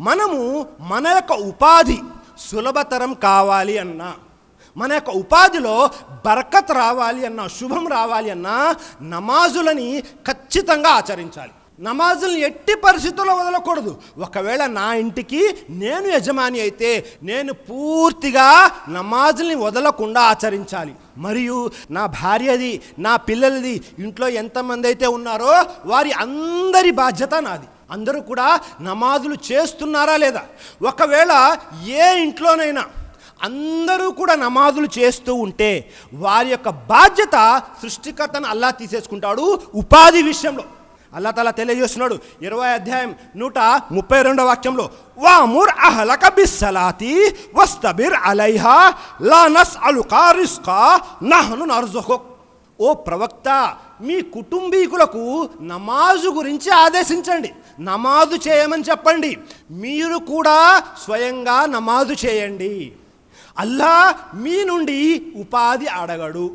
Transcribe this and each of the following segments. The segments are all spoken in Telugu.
మనము మన యొక్క ఉపాధి సులభతరం కావాలి అన్నా మన యొక్క ఉపాధిలో బరకత్ రావాలి అన్నా శుభం రావాలి అన్నా నమాజులని ఖచ్చితంగా ఆచరించాలి. నమాజుల్ని ఎట్టి పరిస్థితుల్లో వదలకూడదు. ఒకవేళ నా ఇంటికి నేను యజమాని అయితే నేను పూర్తిగా నమాజుల్ని వదలకుండా ఆచరించాలి. మరియు నా భార్యది నా పిల్లలది ఇంట్లో ఎంతమంది అయితే ఉన్నారో వారి అందరి బాధ్యత నాది. అందరూ కూడా నమాజులు చేస్తున్నారా లేదా? ఒకవేళ ఏ ఇంట్లోనైనా అందరూ కూడా నమాజులు చేస్తూ ఉంటే వారి యొక్క బాధ్యత సృష్టికర్తను అల్లా తీసేసుకుంటాడు ఉపాధి విషయంలో. అల్లా తలా తెలియజేస్తున్నాడు ఇరవై అధ్యాయం నూట ముప్పై రెండో వాక్యంలో వాముర్ అహలక బిస్సలాతి వస్తబిర్ అలైహా లా నస్ అలుకా రిస్కా నహను నర్జుహుక్. ఓ ప్రవక్త మీ కుటుంబీకులకు నమాజు గురించి ఆదేశించండి. నమాజు చేయమని చెప్పండి. మీరు కూడా స్వయంగా నమాజు చేయండి. అల్లా మీ నుండి ఉపాధి అడగడు.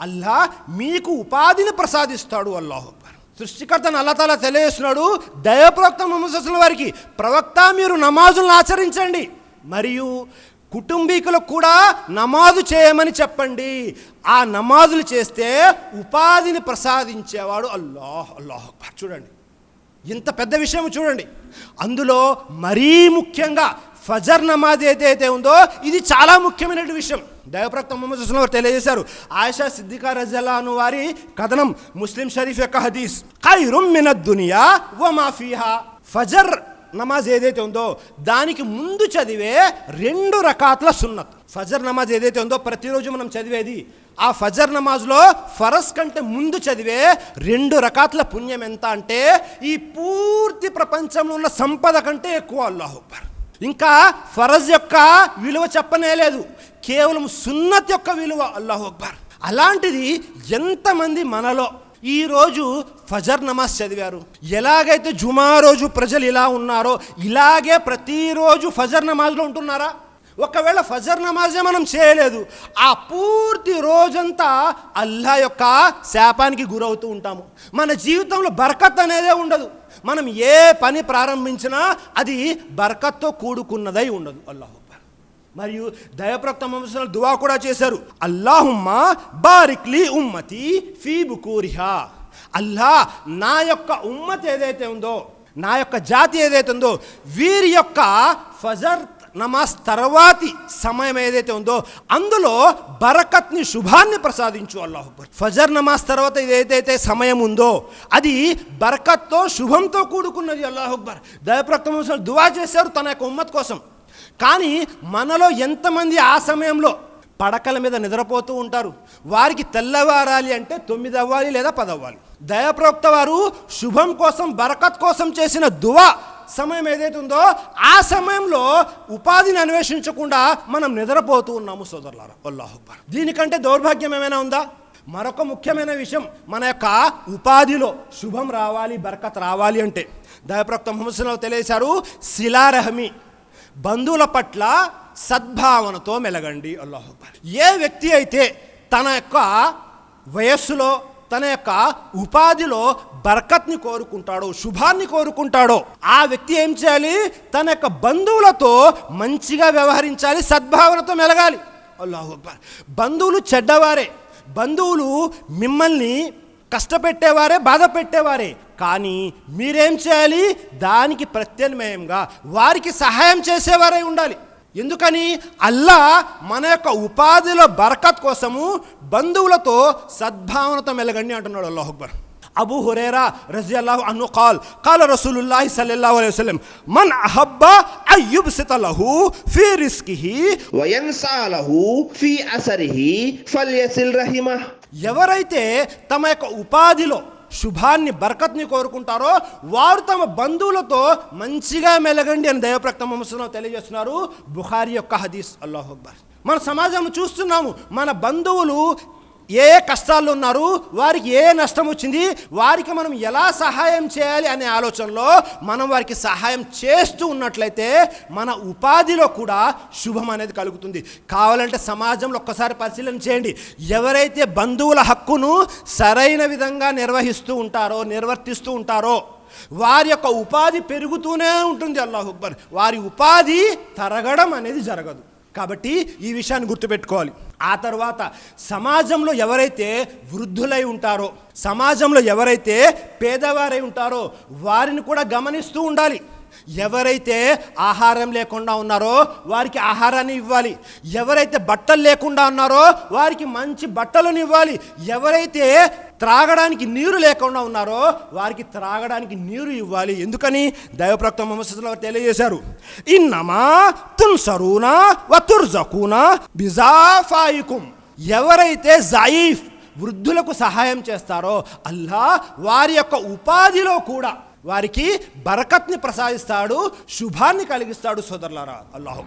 అల్లా మీకు ఉపాధిని ప్రసాదిస్తాడు అల్లాహు సృష్టికర్తను అల్లా తాలా తెలియజేస్తున్నాడు. దయప్రవక్త ముహమ్మద్ వారికి ప్రవక్త మీరు నమాజులను ఆచరించండి. మరియు కుటుంబీకులకు కూడా నమాజు చేయమని చెప్పండి. ఆ నమాజులు చేస్తే ఉపాధిని ప్రసాదించేవాడు అల్లాహ్ అల్లాహ్ చూడండి. ఇంత పెద్ద విషయం చూడండి. అందులో మరీ ముఖ్యంగా ఫజర్ నమాజ్ ఏదైతే ఉందో ఇది చాలా ముఖ్యమైన విషయం. దైవప్రక్త మొహమ్మద్ హుస్లం వారు తెలియజేశారు. ఆయిషా సిద్దికా రజల్లా అను వారి కథనం ముస్లిం షరీఫ్ యొక్క హదీస్ ఖైరుమ్ మినద్ దునియా వ మాఫీహా ఫజర్ నమాజ్ ఏదైతే ఉందో దానికి ముందు చదివే రెండు రకాతుల సున్నత్. ఫజర్ నమాజ్ ఏదైతే ఉందో ప్రతిరోజు మనం చదివేది ఆ ఫజర్ నమాజ్లో ఫరస్ కంటే ముందు చదివే రెండు రకాతుల పుణ్యం ఎంత అంటే ఈ పూర్తి ప్రపంచంలో ఉన్న సంపద కంటే ఎక్కువ అల్లాహుబ్బర్ ఇంకా ఫరజ్ యొక్క విలువ చెప్పనే లేదు కేవలం సున్నత్ యొక్క విలువ అల్లాహ్ అక్బర్. అలాంటిది ఎంతమంది మనలో ఈరోజు ఫజర్ నమాజ్ చదివారు. ఎలాగైతే జుమా రోజు ప్రజలు ఇలా ఉన్నారో ఇలాగే ప్రతిరోజు ఫజర్ నమాజ్లో ఉంటున్నారా? ఒకవేళ ఫజర్ నమాజే మనం చేయలేదు ఆ పూర్తి రోజంతా అల్లా యొక్క శాపానికి గురవుతూ ఉంటాము. మన జీవితంలో బరకత్ అనేదే ఉండదు. మనం ఏ పని ప్రారంభించినా అది బరకత్తో కూడుకున్నదై ఉండదు. అల్లాహు. మరియు దయప్రక్త దువా కూడా చేశారు. అల్లాహుమ్మా బారిక్లీ ఉమ్మతి ఫీబు కూరిహా. అల్లా నా యొక్క ఉమ్మత్ ఏదైతే ఉందో నా యొక్క జాతి ఏదైతే ఉందో వీరి యొక్క ఫజర్ నమాజ్ తర్వాతి సమయం ఏదైతే ఉందో అందులో బరకత్ని శుభాన్ని ప్రసాదించు అల్లాహ్ ఫజర్ నమాజ్ తర్వాత ఏదైతే సమయం ఉందో అది బరకత్తో శుభంతో కూడుకున్నది అల్లాహ్ అక్బర్. దయప్రక్త దువా చేశారు తన యొక్క ఉమ్మత్ కోసం. కానీ మనలో ఎంతమంది ఆ సమయంలో పడకల మీద నిద్రపోతూ ఉంటారు? వారికి తెల్లవారాలి అంటే తొమ్మిది అవ్వాలి లేదా పదవ్వాలి. అవ్వాలి దయప్రవక్త వారు శుభం కోసం బరకత్ కోసం చేసిన దువా సమయం ఏదైతే ఉందో ఆ సమయంలో ఉపాధిని అన్వేషించకుండా మనం నిద్రపోతూ ఉన్నాము సోదరులారా. అల్లాహ్ దీనికంటే దౌర్భాగ్యం ఏమైనా ఉందా? మరొక ముఖ్యమైన విషయం మన యొక్క ఉపాధిలో శుభం రావాలి బరకత్ రావాలి అంటే. దయప్రవక్త ముహమ్మద్ తెలియశారు శిలారహమి బంధువుల పట్ల సద్భావనతో మెలగండి అల్లాహ్ ఏ వ్యక్తి అయితే తన యొక్క వయస్సులో తన యొక్క ఉపాధిలో బరకత్ని కోరుకుంటాడో శుభాన్ని కోరుకుంటాడో ఆ వ్యక్తి ఏం చేయాలి? తన యొక్క బంధువులతో మంచిగా వ్యవహరించాలి సద్భావనతో మెలగాలి. అల్లాహు అక్బర్. బంధువులు చెడ్డవారే. బంధువులు మిమ్మల్ని కష్టపెట్టేవారే బాధ పెట్టేవారే కానీ మీరేం చేయాలి? దానికి ప్రత్యామ్నాయంగా వారికి సహాయం చేసేవారై ఉండాలి. ఎందుకని? అల్లా మన యొక్క ఉపాధిలో బరకత్ కోసము బంధువులతో సద్భావనతో మెలగండి అంటున్నాడు అల్లాహ్ అక్బర్. హురేరా రజి అల్లాహు అను కాల్ కాల రసూలుల్లాహి సల్లల్లాహు అలైహి వసల్లం మన్ అహబ్బ అయ్యుబ్ సితలహు ఫీ రిస్కిహి వయన్సాలహు ఫీ అసరిహి ఫల్యసిల్ రహిమ ఎవరైతే తమ యొక్క ఉపాధిలో శుభాన్ని బరకత్ని కోరుకుంటారో వారు తమ బంధువులతో మంచిగా మెలగండి అని దైవప్రక్త మొహమ్మద్ తెలియజేస్తున్నారు బుఖారి యొక్క హదీస్. అల్లాహ్ అక్బర్. మన సమాజం చూస్తున్నాము మన బంధువులు ఏ కష్టాల్లో ఉన్నారు వారికి ఏ నష్టం వచ్చింది వారికి మనం ఎలా సహాయం చేయాలి అనే ఆలోచనలో మనం వారికి సహాయం చేస్తూ ఉన్నట్లయితే మన ఉపాధిలో కూడా శుభం అనేది కలుగుతుంది. కావాలంటే సమాజంలో ఒక్కసారి పరిశీలన చేయండి. ఎవరైతే బంధువుల హక్కును సరైన విధంగా నిర్వహిస్తూ ఉంటారో నిర్వర్తిస్తూ ఉంటారో వారి యొక్క ఉపాధి పెరుగుతూనే ఉంటుంది అల్లాహ్ అక్బర్. వారి ఉపాధి తరగడం అనేది జరగదు. కాబట్టి ఈ విషయాన్ని గుర్తుపెట్టుకోవాలి. ఆ తర్వాత సమాజంలో ఎవరైతే వృద్ధులై ఉంటారో సమాజంలో ఎవరైతే పేదవారై ఉంటారో వారిని కూడా గమనిస్తూ ఉండాలి. ఎవరైతే ఆహారం లేకుండా ఉన్నారో వారికి ఆహారాన్ని ఇవ్వాలి. ఎవరైతే బట్టలు లేకుండా ఉన్నారో వారికి మంచి బట్టలను ఇవ్వాలి. ఎవరైతే త్రాగడానికి నీరు లేకుండా ఉన్నారో వారికి త్రాగడానికి నీరు ఇవ్వాలి. ఎందుకని? దైవప్రక్త మొహమ్మద్ తెలియజేశారు. ఇన్నమా తున్సరూనా వతుర్జకూనా బిజాఫాయికుం. ఎవరైతే జయీఫ్ వృద్ధులకు సహాయం చేస్తారో అల్లా వారి యొక్క ఉపాధిలో కూడా వారికి బరకత్ని ప్రసాదిస్తాడు శుభాన్ని కలిగిస్తాడు సోదరులారా. అల్లాహు